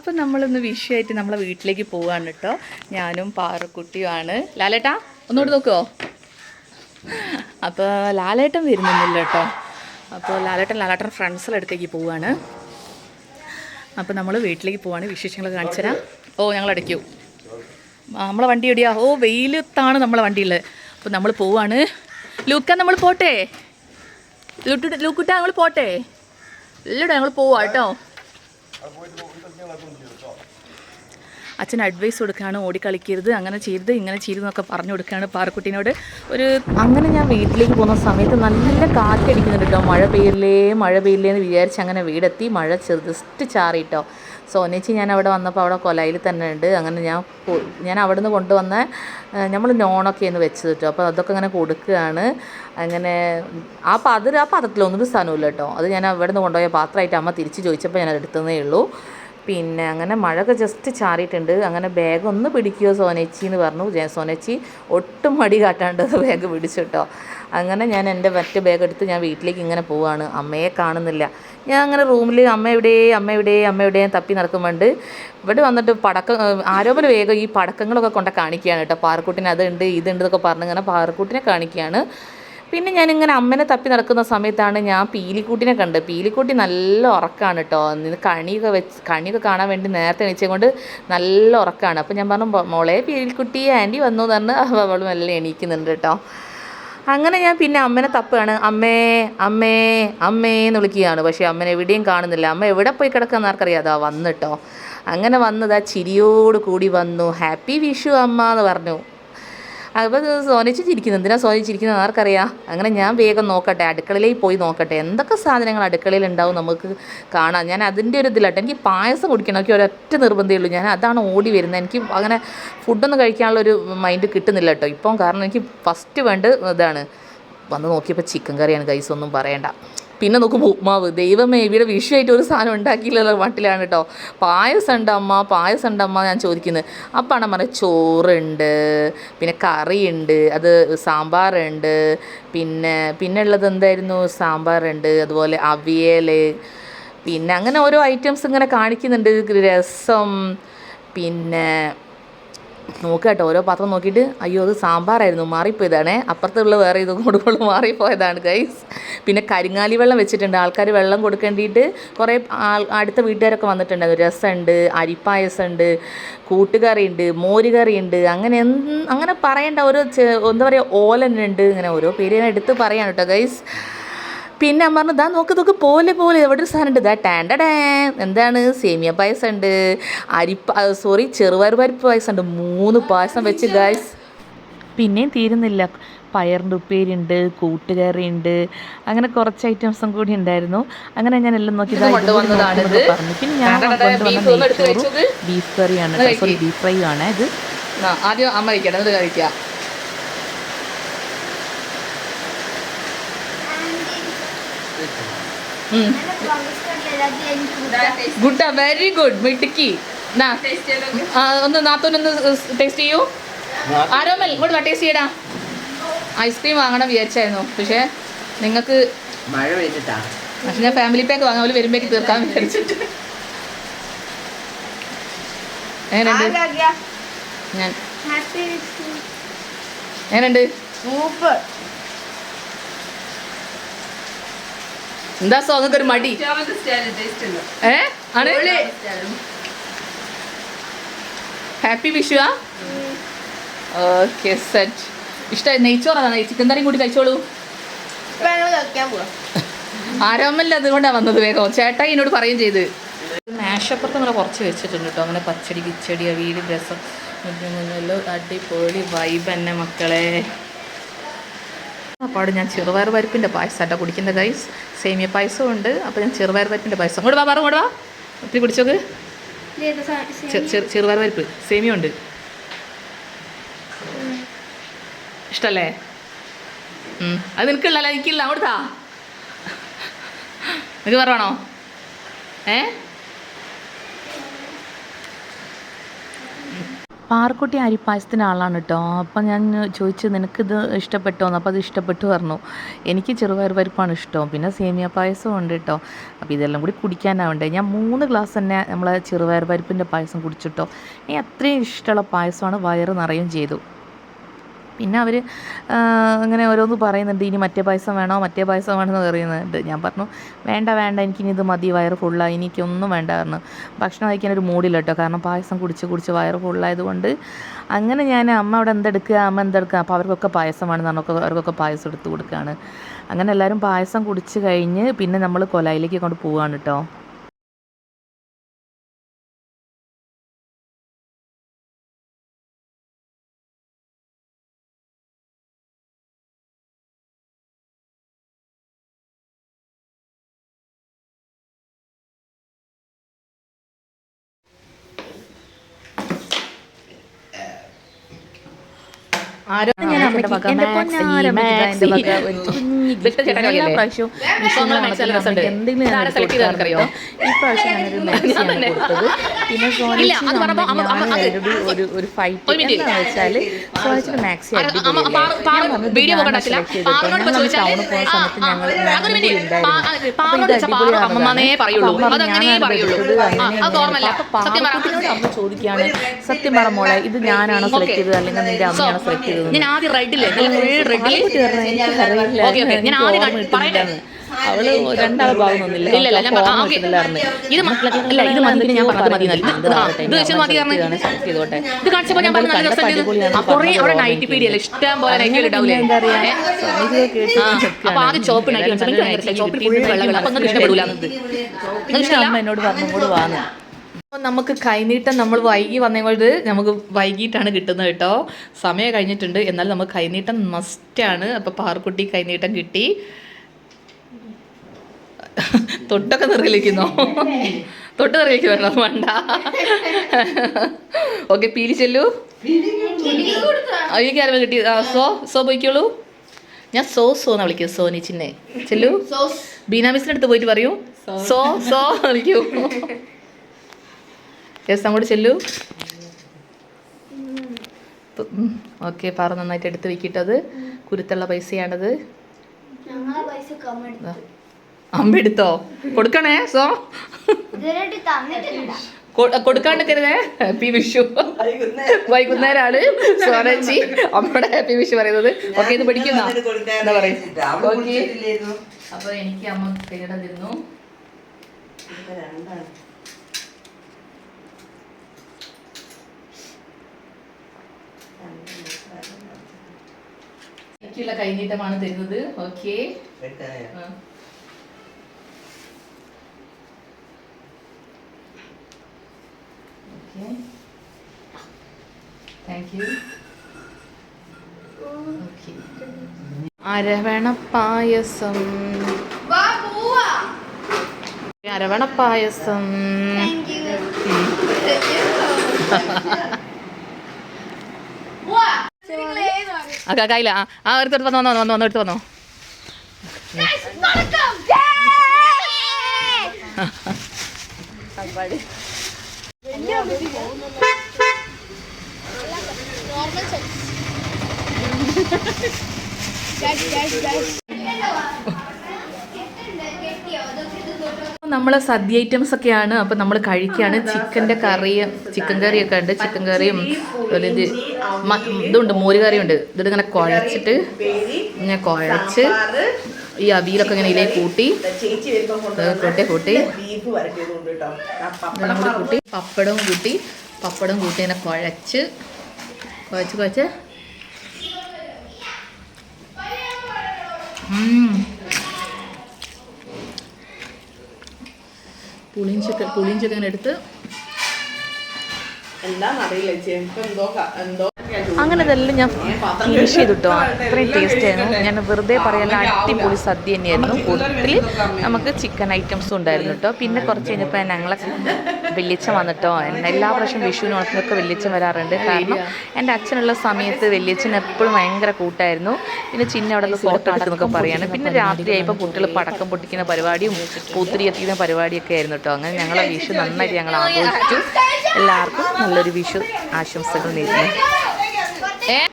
അപ്പം നമ്മളിന്ന് വിഷയമായിട്ട് നമ്മളെ വീട്ടിലേക്ക് പോവാണ് കേട്ടോ. ഞാനും പാറക്കുട്ടിയുമാണ്. ലാലേട്ടാ ഒന്നുകൂടി നോക്കുമോ അപ്പോൾ ലാലേട്ടൻ വരുന്നില്ല കേട്ടോ. അപ്പോൾ ലാലേട്ടൻ ലാലേട്ടൻ ഫ്രണ്ട്സിന്റെ അടുത്തേക്ക് പോവാണ്. അപ്പോൾ നമ്മൾ വീട്ടിലേക്ക് പോവാണ്. വിശേഷങ്ങൾ കാണിച്ചു തരാം. ഓ ഞങ്ങൾ അടയ്ക്കൂ. നമ്മളെ വണ്ടി എവിടെയാ? ഓ വെയിലത്താണ് നമ്മളെ വണ്ടിയുള്ളത് അപ്പോൾ നമ്മൾ പോവാണ്. ലൂക്ക നമ്മൾ പോട്ടെ? ലൂക്കുട്ടാ നമ്മൾ പോട്ടെ? ഇല്ലടാ ഞങ്ങൾ പോവാ കേട്ടോ. അച്ഛൻ അഡ്വൈസ് കൊടുക്കുകയാണ് ഓടിക്കളിക്കരുത് അങ്ങനെ ചെയ്യരുത് ഇങ്ങനെ ചെയ്യരുത് എന്നൊക്കെ പറഞ്ഞു കൊടുക്കുകയാണ് പാറക്കുട്ടീനോട്. ഒരു അങ്ങനെ ഞാൻ വീട്ടിലേക്ക് പോകുന്ന സമയത്ത് നല്ല കാറ്റടിക്കുന്നുണ്ട് കേട്ടോ മഴ പെയ്യില്ലേ മഴ പെയ്യില്ലേ എന്ന് വിചാരിച്ച് അങ്ങനെ വീടെത്തി മഴ ചെറുസ്റ്റ് ചാറിയിട്ടോ സോനേച്ചി ഞാൻ അവിടെ വന്നപ്പോൾ അവിടെ കൊലയിൽ തന്നെ ഉണ്ട്. അങ്ങനെ ഞാൻ ഞാൻ അവിടെ നിന്ന് കൊണ്ടുവന്ന നമ്മൾ നോണൊക്കെയാണ് വെച്ചത് കേട്ടോ അപ്പോൾ അതൊക്കെ അങ്ങനെ കൊടുക്കുകയാണ്. അങ്ങനെ ആ പാത്ര ആ പാത്രത്തിലൊന്നും ഒരു സ്ഥലമില്ല കേട്ടോ അത് ഞാൻ അവിടെ നിന്ന് കൊണ്ടുപോയ പാത്രമായിട്ട് അമ്മ തിരിച്ച് ചോദിച്ചപ്പോൾ ഞാൻ എടുത്തതേ ഉള്ളൂ. പിന്നെ അങ്ങനെ മഴയൊക്കെ ജസ്റ്റ് ചാറിയിട്ടുണ്ട്. അങ്ങനെ ബാഗ് ഒന്ന് പിടിക്കുമോ സോനേച്ചി എന്ന് പറഞ്ഞു. സോനച്ചി ഒട്ടും മടി കാട്ടാണ്ട് ബാഗ് പിടിച്ചു കേട്ടോ അങ്ങനെ ഞാൻ എന്റെ മറ്റ് ബാഗ് എടുത്ത് ഞാൻ വീട്ടിലേക്ക് ഇങ്ങനെ പോവാണ്. അമ്മയെ കാണുന്നില്ല. ഞാൻ അങ്ങനെ റൂമിൽ അമ്മ എവിടെ അമ്മ എവിടെ അമ്മ എവിടെ തപ്പി നടക്കുമ്പോണ്ട് ഇവിടെ വന്നിട്ട് പടക്കം ആരോപണ വേഗം ഈ പടക്കങ്ങളൊക്കെ കൊണ്ട് കാണിക്കുകയാണ് കേട്ടോ പാറക്കുട്ടിന് അതുണ്ട് ഇതുണ്ട് എന്നൊക്കെ പറഞ്ഞ് ഇങ്ങനെ പാറക്കുട്ടിനെ കാണിക്കുകയാണ്. പിന്നെ ഞാനിങ്ങനെ അമ്മനെ തപ്പി നടക്കുന്ന സമയത്താണ് ഞാൻ പീലിക്കുട്ടിനെ കണ്ട് പീലിക്കുട്ടി നല്ല ഉറക്കാണ് കേട്ടോ കണിയൊക്കെ വെച്ച് കണിയൊക്കെ കാണാൻ വേണ്ടി നേരത്തെ എണീച്ചുകൊണ്ട് നല്ല ഉറക്കാണ്. അപ്പോൾ ഞാൻ പറഞ്ഞു "മോ- മോളെ പീലിക്കുട്ടി ആന്റി വന്നു എന്ന് പറഞ്ഞ് അവൾ നല്ല എണീക്കുന്നുണ്ട് കേട്ടോ അങ്ങനെ ഞാൻ പിന്നെ അമ്മനെ തപ്പുകയാണ്. അമ്മേ അമ്മേ അമ്മേ എന്ന് വിളിക്കുകയാണ്. പക്ഷേ അമ്മനെ എവിടെയും കാണുന്നില്ല. അമ്മ എവിടെ പോയി കിടക്കുന്ന ആർക്കറിയാം? വന്നിട്ടോ അങ്ങനെ വന്നത് ആ ചിരിയോട് കൂടി വന്നു. ഹാപ്പി വിഷു അമ്മ എന്ന് പറഞ്ഞു. അപ്പോൾ സോനിച്ച് എന്തിനാണ് എന്തിനാ ആർക്കറിയാം. അങ്ങനെ ഞാൻ വേഗം നോക്കട്ടെ. അടുക്കളയിലേക്ക് പോയി നോക്കട്ടെ. എന്തൊക്കെ സാധനങ്ങൾ അടുക്കളയിൽ ഉണ്ടാവും നമുക്ക് കാണാം. ഞാൻ അതിന്റെ ഒരു ഇതിലട്ടെ എനിക്ക് പായസം കുടിക്കണം. ഒരൊറ്റ നിർബന്ധമേ ഉള്ളൂ. ഞാൻ അതാണ് ഓടി വരുന്നത്. എനിക്ക് അങ്ങനെ ഫുഡൊന്നും കഴിക്കാനുള്ള ഒരു മൈൻഡ് കിട്ടുന്നില്ല കേട്ടോ. ഇപ്പം കാരണം എനിക്ക് ഫസ്റ്റ് വേണ്ട ഇതാണ്. വന്ന് നോക്കിയപ്പോൾ ചിക്കൻ കറിയാണ് കൈസ് ഒന്നും പറയണ്ട. പിന്നെ നോക്കുമ്പോൾ ഉപ്മാവ് ദൈവമേ ഇവിടെ വിഷയമായിട്ട് ഒരു സാധനം ഉണ്ടാക്കിയില്ലല്ലോ വട്ടിലാണ് കേട്ടോ പായസം ഉണ്ട് അമ്മ? പായസം ഉണ്ട് അമ്മ? ഞാൻ ചോദിക്കുന്നത് അപ്പാണ് പറഞ്ഞത് ചോറുണ്ട് പിന്നെ കറിയുണ്ട് അത് സാമ്പാറുണ്ട് പിന്നെ പിന്നെ ഉള്ളത് എന്തായിരുന്നു? സാമ്പാറുണ്ട് അതുപോലെ അവിയൽ പിന്നെ അങ്ങനെ ഓരോ ഐറ്റംസ് ഇങ്ങനെ കാണിക്കുന്നുണ്ട്. രസം പിന്നെ നോക്കുക കേട്ടോ ഓരോ പാത്രം നോക്കിയിട്ട് അയ്യോ അത് സാമ്പാറായിരുന്നു മാറിപ്പോയതാണേ. അപ്പുറത്തുള്ള വേറെ ഇത് കൊടുക്കുമ്പോൾ മാറിപ്പോയതാണ് ഗൈസ് പിന്നെ കരിങ്ങാലി വെള്ളം വെച്ചിട്ടുണ്ട്. ആൾക്കാർ വെള്ളം കൊടുക്കേണ്ടിയിട്ട് കുറേ അടുത്ത വീട്ടുകാരൊക്കെ വന്നിട്ടുണ്ടായിരുന്നു. രസമുണ്ട് അരിപ്പായസമുണ്ട് കൂട്ടുകറിയുണ്ട് മോരുകറിയുണ്ട്. അങ്ങനെ അങ്ങനെ പറയേണ്ട ഓരോ എന്താ പറയുക ഓലനുണ്ട് ഇങ്ങനെ ഓരോ പേര് ഞാൻ എടുത്ത് പറയാണ് കേട്ടോ ഗൈസ് പിന്നെ അമ്മ പറഞ്ഞു ദാ നോക്ക് നോക്ക് പോലെ പോലെ എവിടെ ഒരു സാധനം ഉണ്ട്? ദാ ടാൻഡേ എന്താണ്? സേമിയ പായസം ഉണ്ട് അരിപ്പ സോറി പരിപ്പ് പായസം ഉണ്ട് മൂന്ന് പായസം വെച്ച് ഗായ്സ് പിന്നെയും തീരുന്നില്ല. പയറിന്റെ ഉപ്പേരിയുണ്ട് കൂട്ടുകറിയുണ്ട് അങ്ങനെ കുറച്ച് ഐറ്റംസും കൂടി ഉണ്ടായിരുന്നു. അങ്ങനെ ഞാൻ എല്ലാം നോക്കി പറഞ്ഞു പിന്നെ ഞാൻ കൊണ്ടുവന്ന ബീഫ് കറിയാണ് സോറി ബീഫ് ഫ്രൈ ആണ് ഇത്. ആദ്യം അമ്മ എന്നിട്ട് കഴിക്കാം ഗുഡ് വെരി ഗുഡ്. മിട്ടുക്കി ഒന്ന് നാത്തൂനൊന്ന് ടേസ്റ്റ് ചെയ്യൂ. ആരോമൽ ഇങ്ങോട്ട് വാ ടേസ്റ്റ് ചെയ്യടാ. ഐസ്ക്രീം വാങ്ങണം വിചാരിച്ചായിരുന്നു. പക്ഷേ നിങ്ങൾക്ക് മഴ പെയ്തിട്ടാ. പക്ഷെ ഞാൻ ഫാമിലി പാക്ക് വാങ്ങാൻ പോലെ വരുമ്പോഴേക്ക് തീർക്കാൻ വിചാരിച്ചിട്ട് എങ്ങനെയുണ്ട്? ഞാൻ. എങ്ങനെയുണ്ട്? എന്താ സോങ്ങക്ക് ഒരു മടി? ഏ? ആണ്? ഹാപ്പി വിഷു ആ? ഓക്കെ സെറ്റ് ഇഷ്ടമായി നെയ്ച്ചോറാണ് ചിക്കൻ കറിയും കൂടി കഴിച്ചോളൂ. ആരോമല്ല അതുകൊണ്ടാണ് വന്നത് വേഗം. ചേട്ടാ എന്നോട് പറയുകയും ചെയ്ത്. മേശപ്പുറത്ത് നമ്മൾ കുറച്ച് വെച്ചിട്ടുണ്ട് കേട്ടോ. അങ്ങനെ പച്ചടി കിച്ചടി അവിയൽ രസം എല്ലാം അടിപൊളി വൈബ് തന്നെ മക്കളെ. അപ്പാട് ഞാൻ ചെറുപയർ പരിപ്പിന്റെ പായസം കേട്ടോ കുടിക്കുന്ന ഗൈസ് സേമിയ പായസവും ഉണ്ട്. അപ്പോൾ ഞാൻ ചെറുപയർ പരിപ്പിന്റെ പായസം. ഇങ്ങോട്ട് വാ പറ ഇങ്ങോട്ട് വാ. കുടിച്ചോക്ക്. ചെറുപയർ പരിപ്പ്. സേമിയ ഉണ്ട്. ഇഷ്ടല്ലേ. അത് നിനക്കുള്ളല്ലോ എനിക്കില്ല. അവിടുത്താ നിനക്ക് പറയണോ ഏ? പാറക്കുട്ടി അരിപ്പായസത്തിന്റെ ആളാണ് കേട്ടോ. അപ്പം ഞാൻ ചോദിച്ചു നിനക്കിത് ഇഷ്ടപ്പെട്ടോന്ന് അപ്പോൾ അത് ഇഷ്ടപ്പെട്ടു പറഞ്ഞു. എനിക്ക് ചെറുപയർ പരിപ്പാണ് ഇഷ്ടം. പിന്നെ സേമിയ പായസവും ഉണ്ട് കേട്ടോ. അപ്പോൾ ഇതെല്ലാം കൂടി കുടിക്കാനാവണ്ടേ. ഞാൻ മൂന്ന് ഗ്ലാസ് തന്നെ നമ്മളെ ചെറുപയർ പരിപ്പിന്റെ പായസം കുടിച്ചിട്ടോ. ഇനി അത്രയും ഇഷ്ടമുള്ള പായസമാണ് വയറ് നിറയും ചെയ്തു. പിന്നെ അവർ അങ്ങനെ ഓരോന്ന് പറയുന്നുണ്ട് ഇനി മറ്റേ പായസം വേണോ മറ്റേ പായസം വേണമെന്ന് പറയുന്നുണ്ട്. ഞാൻ പറഞ്ഞു വേണ്ട വേണ്ട എനിക്കിനി ഇത് മതി വയറ് ഫുള്ളായി എനിക്കൊന്നും വേണ്ട പറഞ്ഞു ഭക്ഷണം കഴിക്കാൻ ഒരു മൂടില്ല കേട്ടോ കാരണം പായസം കുടിച്ച് കുടിച്ച് വയറ് ഫുള്ളായതുകൊണ്ട് അങ്ങനെ ഞാൻ അമ്മ അവിടെ എന്തെടുക്കുക അമ്മ എന്തെടുക്കുക അപ്പോൾ അവർക്കൊക്കെ പായസം വേണമെന്ന് പറഞ്ഞൊക്കെ അവർക്കൊക്കെ പായസം എടുത്ത് കൊടുക്കുകയാണ്. അങ്ങനെ എല്ലാവരും പായസം കുടിച്ച് കഴിഞ്ഞ് പിന്നെ നമ്മൾ കൊലായിലേക്ക് കൊണ്ട് പോവുകയാണ് കേട്ടോ. ചോദിക്കുകയാണ് സത്യം പറ മോളെ ഇത് ഞാനാണോ സെലക്ട് ചെയ്തത് അല്ലെങ്കിൽ നിന്റെ അമ്മയാണോ സെലക്ട് ചെയ്തത് ഞാൻ ആദ്യം റെഡില്ലേ ഫുൾ റെഡിൽ എനിക്കറിയില്ല ഓക്കെ ഓക്കെ ഞാൻ ആദ്യം പറയട്ടെ അവൾ രണ്ടാളെ ഭാഗം ഇല്ല ഞാൻ. ഇത് അല്ല ഇത് മതി ഞാൻ പറഞ്ഞത് മതി ഇത് വെച്ചത് മതി പറഞ്ഞു ഇത് കാണിച്ചപ്പോ ഞാൻ പറഞ്ഞു നല്ല രസം ആ കുറേ അവിടെ നൈറ്റ് പീഡിയല്ല ഇഷ്ടം പോലെ നൈറ്റ് ഉണ്ടാവില്ലേ ഏ? ആ, അപ്പൊ ആദ്യം ചോപ്പ് നൈറ്റ് കാണിച്ചു എനിക്ക് ഭയങ്കര ചോപ്പിൽ ഫുൾ വെള്ളകൾ അപ്പൊ നിങ്ങൾക്ക് ഇഷ്ടപ്പെടില്ല നിങ്ങൾക്ക് ഇഷ്ടമല്ല അമ്മ എന്നോട് പറഞ്ഞു കൂടെ വാന്ന് അപ്പോൾ നമുക്ക് കൈനീട്ടം നമ്മൾ വൈകി വന്നതുകൊണ്ട് നമുക്ക് വൈകിട്ടാണ് കിട്ടുന്നത് കേട്ടോ. സമയം കഴിഞ്ഞിട്ടുണ്ട്. എന്നാലും നമുക്ക് കൈനീട്ടം മസ്റ്റാണ് അപ്പോൾ പാറക്കുട്ടി കൈനീട്ടം കിട്ടി. തൊട്ടൊക്കെ നിറയിലിരിക്കുന്നോ? തൊട്ട് നിറയിലേക്ക് വേണം വേണ്ട. ഓക്കെ പീലി ചെല്ലു. എനിക്ക് ആരും കിട്ടി. സോ സോ പോയിക്കോളൂ. ഞാൻ സോ സോ എന്നാ വിളിക്കും സോനിച്ചിനെ ചിന്നെ ചെല്ലു. ബീന മിസ്സിന്റെ അടുത്ത് പോയിട്ട് പറയൂ. സോ. സോ വിളിക്കൂ. യെസ് അങ്ങോട്ട് ചെല്ലു. ഓക്കെ പാറ നന്നായിട്ട് എടുത്ത് വെക്കിട്ടത്. കുരുത്തുള്ള പൈസയാണത്. അമ്മ എടുത്തോ. കൊടുക്കണേ സോ. കൊടുക്കാണ്ട് കരുതേ. കൊ- കൊടുക്കാണ്ടിരിക്കരുതേ ഹാപ്പി വിഷു വൈകുന്നേരമാണ് സോനച്ചി അമ്മയുടെ ഹാപ്പി വിഷു പറയുന്നത്. ഓക്കെ ഇത് പഠിക്കുന്ന? എന്താ പറയും. ഓക്കെ. അപ്പൊ എനിക്ക് അമ്മ കൈയിട എനിക്കുള്ള കൈനീട്ടമാണ് തരുന്നത്. Okay okay thank you okay aravana payasam aravana payasam ആ കായില്ല ആ ആ എടുത്ത് വന്നോ വന്നോ വന്നോ വന്നോ എടുത്ത് വന്നോ. നമ്മളെ സദ്യ ഐറ്റംസ് ഒക്കെയാണ്. അപ്പം നമ്മൾ കഴിക്കുകയാണ് ചിക്കന്റെ കറി ചിക്കൻ കറിയൊക്കെ ഉണ്ട്. ചിക്കൻ കറിയും ഇത് ഇതുണ്ട്. മോര് കറിയുണ്ട്. ഇതിട്ട് ഇങ്ങനെ കുഴച്ചിട്ട് ഇങ്ങനെ കുഴച്ച് ഈ അവിയിലൊക്കെ ഇങ്ങനെ ഇതിലേക്ക് കൂട്ടി. കൂട്ടി കൂട്ടി. കൂട്ടി. പപ്പടവും കൂട്ടി. പപ്പടവും കൂട്ടി ഇങ്ങനെ കുഴച്ച് കുഴച്ച് കുഴച്ച്. ഉം. പുളിയും ചിക്കൻ പുളിയും ചിക്കൻ എടുത്ത് എന്താണെന്നറിയില്ല ചേച്ചി എന്തോ എന്തോ അങ്ങനെ ഇതെല്ലാം ഞാൻ ഫിനിഷ് ചെയ്തിട്ടോ. അത്രയും ടേസ്റ്റ് ആയിരുന്നു. ഞാൻ വെറുതെ പറയാൻ അടിപൊളി സദ്യ തന്നെയായിരുന്നു. കൂട്ടത്തിൽ നമുക്ക് ചിക്കൻ ഐറ്റംസും ഉണ്ടായിരുന്നു കേട്ടോ പിന്നെ കുറച്ച് കഴിഞ്ഞപ്പോൾ ഞങ്ങളെ വെള്ളിച്ചം വന്നിട്ടോ. എല്ലാ പ്രാവശ്യം വിഷുവിനും ഓണത്തിനൊക്കെ വെള്ളിച്ചം വരാറുണ്ട്. കാരണം എന്റെ അച്ഛനുള്ള സമയത്ത് വെള്ളിച്ചൻ എപ്പോഴും ഭയങ്കര കൂട്ടായിരുന്നു. പിന്നെ ചിന്ന അവിടെ ഫോട്ടോ എടുക്കുന്നൊക്കെ പറയാണ്. പിന്നെ രാത്രിയായപ്പോൾ കുട്ടികൾ പടക്കം പൊട്ടിക്കുന്ന പരിപാടിയും പൂത്തിരി എത്തിക്കുന്ന പരിപാടിയൊക്കെ ആയിരുന്നു കേട്ടോ അങ്ങനെ ഞങ്ങളെ വിഷു നന്നായിട്ട് ഞങ്ങൾ ആഘോഷിച്ചു. എല്ലാവർക്കും നല്ലൊരു വിഷു ആശംസകൾ നേരുന്നു. And-